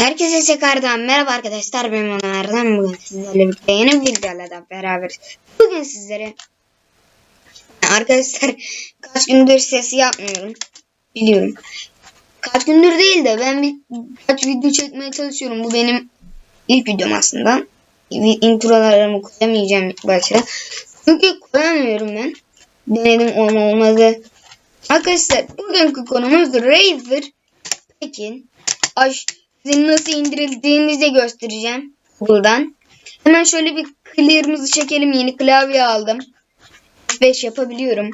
Herkese tekrardan merhaba arkadaşlar ben Ömer'den bugün sizlerle birlikte yeni bir videoyla da beraberiz. Bugün sizlere arkadaşlar kaç gündür ses yapmıyorum biliyorum. Kaç gündür değil de ben bir kaç video çekmeye çalışıyorum. Bu benim ilk videom aslında. Introlarımı koyamayacağım ilk başta. Çünkü koyamıyorum ben. Denedim olma olmadı. Arkadaşlar bugünkü konumuz Razer Pekin Aş sizin nasıl indirildiğini de göstereceğim Google'dan. Hemen şöyle bir clear'ımızı çekelim. Yeni klavye aldım. F5 yapabiliyorum.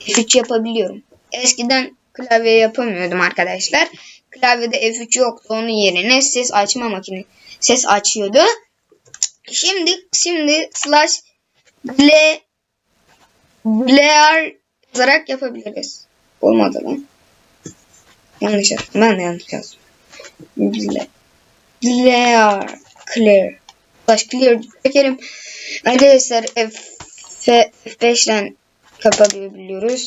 F3 yapabiliyorum. Eskiden klavye yapamıyordum arkadaşlar. Klavyede F3 yoktu. Onun yerine ses açma makine ses açıyordu. Şimdi şimdi slash L Blair yazarak yapabiliriz. Olmadı lan. Yanlış yazdım. Ben de yanlış yazdım. Clear. Clear. Baş clear çekelim. Arkadaşlar F, F5 ile kapatabiliyoruz.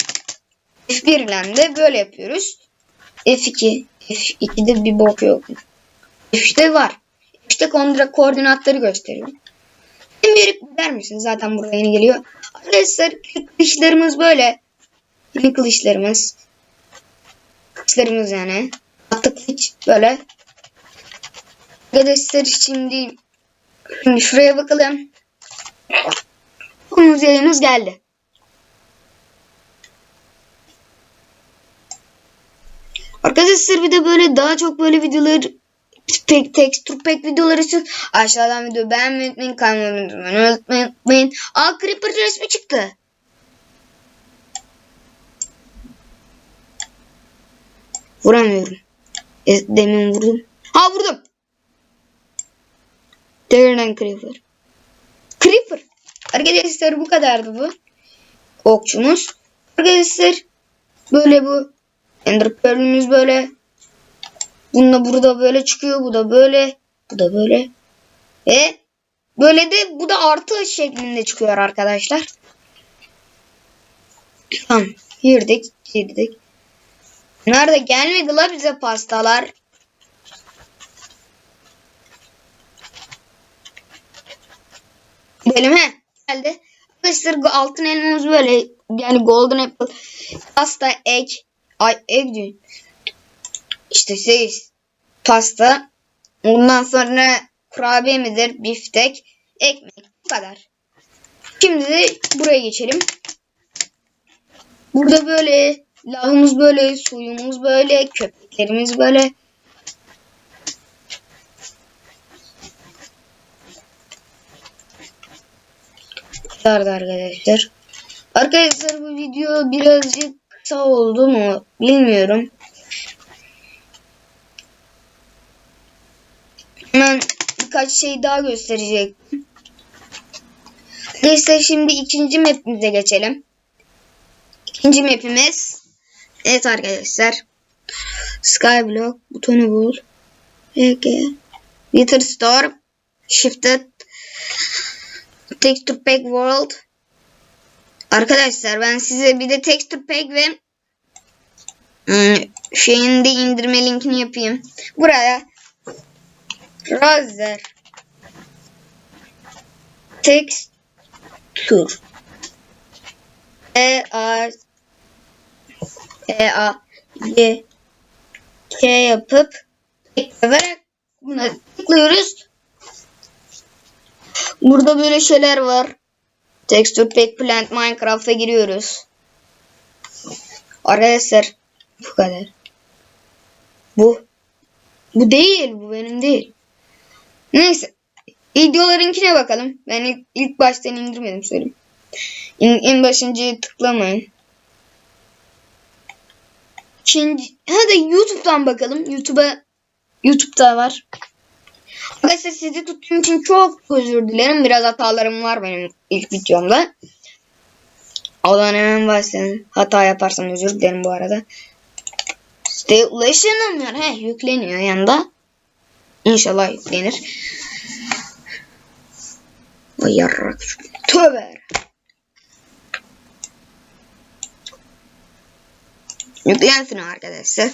F1 ile de böyle yapıyoruz. F2. F2'de bir bok yok. F3'te var. F3'te kontra koordinatları gösteriyor. Hem verip gider misin? Zaten burada yeni geliyor. Arkadaşlar kılıçlarımız böyle. Yeni kılıçlarımız. Kılıçlarımız yani. Kılıç böyle. Arkadaşlar şimdi, şimdi şuraya bakalım. Konumuz yayınımız geldi. Arkadaşlar bir de böyle daha çok böyle videolar pek tekstur pek videolar için aşağıdan video beğenmeyi unutmayın kanalıma abone unutmayın. Aa Creeper resmi çıktı. Vuramıyorum. E, demin vurdum. Ha vurdum. Devirden Creeper. Creeper. Arkadaşlar bu kadardı bu. Okçumuz. Arkadaşlar böyle bu. Ender Pearl'ümüz böyle. Bununla burada böyle çıkıyor. Bu da böyle. Bu da böyle. E böyle de bu da artı şeklinde çıkıyor arkadaşlar. Tamam. Girdik. Girdik. Nerede gelmedi la bize pastalar? Gidelim he. Geldi. Arkadaşlar altın elmamız böyle. Yani golden apple. Pasta, egg. Ay egg diyor. İşte şey pasta. Ondan sonra kurabiye midir? Biftek. Ekmek. Bu kadar. Şimdi de buraya geçelim. Burada böyle lavımız böyle, suyumuz böyle, köpeklerimiz böyle. kadardı arkadaşlar. Arkadaşlar bu video birazcık kısa oldu mu bilmiyorum. Hemen birkaç şey daha gösterecektim. Neyse şimdi ikinci mapimize geçelim. İkinci mapimiz Evet arkadaşlar. Skyblock butonu bul. Ege. Wither Storm. Shifted Texture Pack World. Arkadaşlar ben size bir de Texture Pack ve hmm, şeyin de indirme linkini yapayım. Buraya Razer Texture E A E A Y K yapıp ekleyerek buna tıklıyoruz. Burada böyle şeyler var. Texture Pack Plant Minecraft'a giriyoruz. Arkadaşlar bu kadar. Bu. Bu değil. Bu benim değil. Neyse. Videolarınkine bakalım. Ben ilk, ilk baştan indirmedim söyleyeyim. En, en başıncıyı tıklamayın. İkinci, hadi YouTube'dan bakalım. YouTube'a YouTube'da var. Arkadaşlar sizi tuttuğum için çok özür dilerim. Biraz hatalarım var benim ilk videomda. Allah'ın hemen başlayalım. Hata yaparsam özür dilerim bu arada. İşte ulaşılmıyor. He yükleniyor yanında. İnşallah yüklenir. Vay yarrak. Tövbe. Yüklensin arkadaşlar.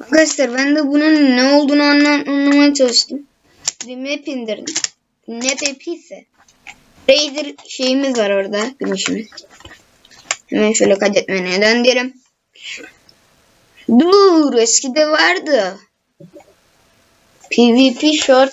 Arkadaşlar ben de bunun ne olduğunu anlamaya çalıştım. Bir map indirdim. Ne map ise. Raider şeyimiz var orada. Gümüşümüz. Hemen şöyle kaydetme neden derim. Dur eskide vardı. PvP short.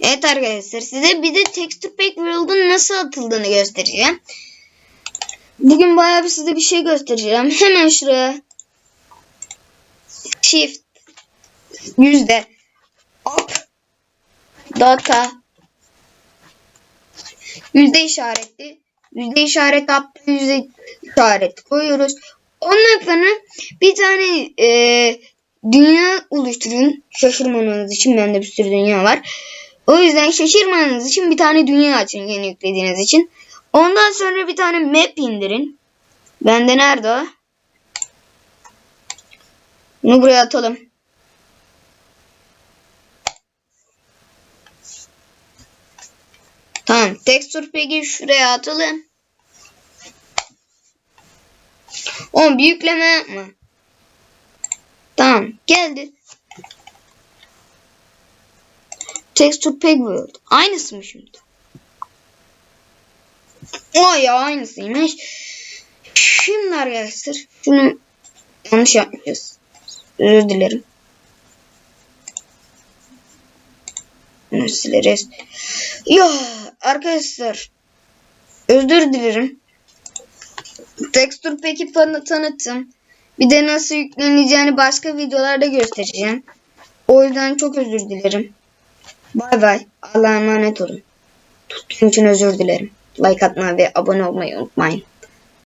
Evet arkadaşlar size bir de Texture Pack World'un nasıl atıldığını göstereceğim. Bugün bayağı bir size bir şey göstereceğim. Hemen şuraya Shift yüzde up data yüzde işaretli yüzde işaret up yüzde işaret koyuyoruz. Ondan sonra bir tane e, dünya oluşturun. Şaşırmamanız için bende bir sürü dünya var. O yüzden şaşırmanız için bir tane dünya açın yeni yüklediğiniz için. Ondan sonra bir tane map indirin. Bende nerede o? Bunu buraya atalım. Tamam. Texture peki şuraya atalım. Oğlum bir yükleme yapma. Tamam. Geldi. Texture Pack World. Aynısı mı şimdi? O ya aynısıymış. Şimdi arkadaşlar şunu yanlış yapmışız. Özür dilerim. Bunu sileriz. Ya arkadaşlar özür dilerim. Texture Pack'i bana tanıttım. Bir de nasıl yükleneceğini başka videolarda göstereceğim. O yüzden çok özür dilerim. Bay bay. Allah'a emanet olun. Tuttuğum için özür dilerim. Like atmayı ve abone olmayı unutmayın.